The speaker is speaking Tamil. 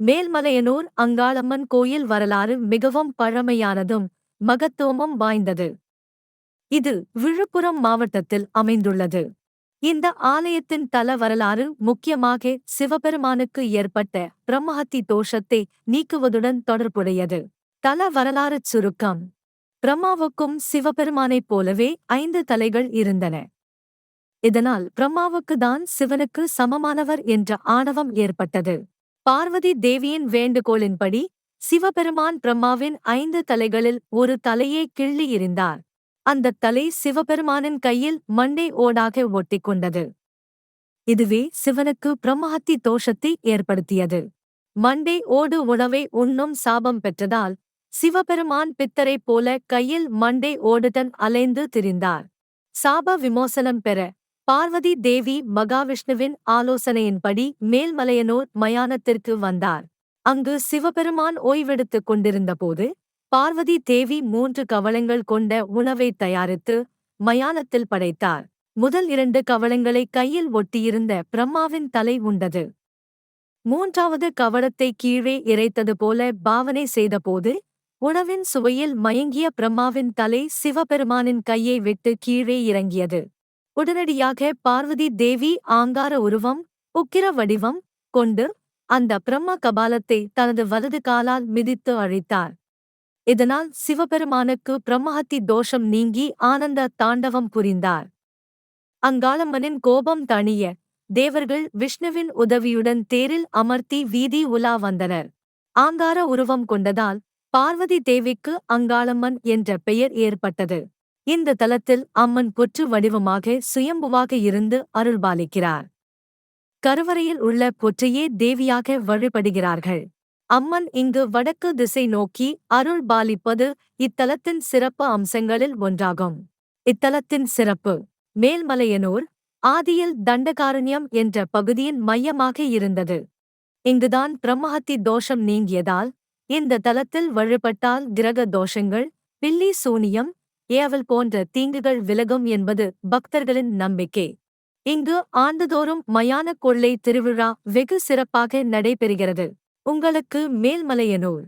மேல்மலையனூர் அங்காளம்மன் கோயில் வரலாறு மிகவும் பழமையானதும் மகத்துவமும் வாய்ந்தது. இது விழுப்புரம் மாவட்டத்தில் அமைந்துள்ளது. இந்த ஆலயத்தின் தல வரலாறு முக்கியமாக சிவபெருமானுக்கு ஏற்பட்ட பிரம்மஹத்தி தோஷத்தை நீக்குவதுடன் தொடர்புடையது. தல வரலாறுச் சுருக்கம். பிரம்மாவுக்கும் சிவபெருமானைப் போலவே ஐந்து தலைகள் இருந்தன. இதனால் பிரம்மாவுக்கு தான் சிவனுக்கு சமமானவர் என்ற ஆணவம் ஏற்பட்டது. பார்வதி தேவியின் வேண்டுகோளின்படி சிவபெருமான் பிரம்மாவின் ஐந்து தலைகளில் ஒரு தலையை கிள்ளி அந்தத் தலை சிவபெருமானின் கையில் மண்டை ஓடாக ஒட்டிக்கொண்டது. இதுவே சிவனுக்கு பிரம்மஹத்தி தோஷத்தை ஏற்படுத்தியது. மண்டை ஓடு உணவை உண்ணும் சாபம் பெற்றதால் சிவபெருமான் பித்தரைப் போல கையில் மண்டை ஓடுடன் அலைந்து திரிந்தார். சாப விமோசனம் பெற பார்வதி தேவி மகாவிஷ்ணுவின் ஆலோசனையின்படி மேல்மலையனூர் மயானத்திற்கு வந்தார். அங்கு சிவபெருமான் ஓய்வெடுத்துக் கொண்டிருந்தபோது பார்வதி தேவி மூன்று கவளங்கள் கொண்ட உணவை தயாரித்து மயானத்தில் படைத்தார். முதல் இரண்டு கவளங்களை கையில் ஒட்டியிருந்த பிரம்மாவின் தலை உண்டது. மூன்றாவது கவளத்தை கீழே இறைத்தது போல பாவனை செய்தபோது உணவின் சுவையில் மயங்கிய பிரம்மாவின் தலை சிவபெருமானின் கையை விட்டு கீழே இறங்கியது. உடனடியாக பார்வதி தேவி ஆங்கார உருவம் உக்கிர வடிவம் கொண்டு அந்த பிரம்ம கபாலத்தை தனது வலது காலால் மிதித்து அழித்தார். இதனால் சிவபெருமானுக்கு பிரம்மஹத்தி தோஷம் நீங்கி ஆனந்த தாண்டவம் புரிந்தார். அங்காளம்மனின் கோபம் தணிய தேவர்கள் விஷ்ணுவின் உதவியுடன் தேரில் அமர்த்தி வீதி உலா வந்தனர். ஆங்கார உருவம் கொண்டதால் பார்வதி தேவிக்கு அங்காளம்மன் என்ற பெயர் ஏற்பட்டது. இந்த தலத்தில் அம்மன் புற்று வடிவமாக சுயம்புவாக இருந்து அருள்பாலிக்கிறார். கருவறையில் உள்ள புற்றையே தேவியாக வழிபடுகிறார்கள். அம்மன் இங்கு வடக்கு திசை நோக்கி அருள் பாலிப்பது இத்தலத்தின் சிறப்பு அம்சங்களில் ஒன்றாகும். இத்தலத்தின் சிறப்பு. மேல்மலையனூர் ஆதியில் தண்டகாரண்யம் என்ற பகுதியின் மையமாக இருந்தது. இங்குதான் பிரம்மஹத்தி தோஷம் நீங்கியதால் இந்த தலத்தில் வழிபட்டால் கிரக தோஷங்கள் பில்லி சூனியம் ஏவல் போன்ற தீங்குகள் விலகும் என்பது பக்தர்களின் நம்பிக்கை. இங்கு ஆண்டுதோறும் மயான கொள்ளை திருவிழா வெகு சிறப்பாக நடைபெறுகிறது. உங்களுக்கு மேல்மலையனூர்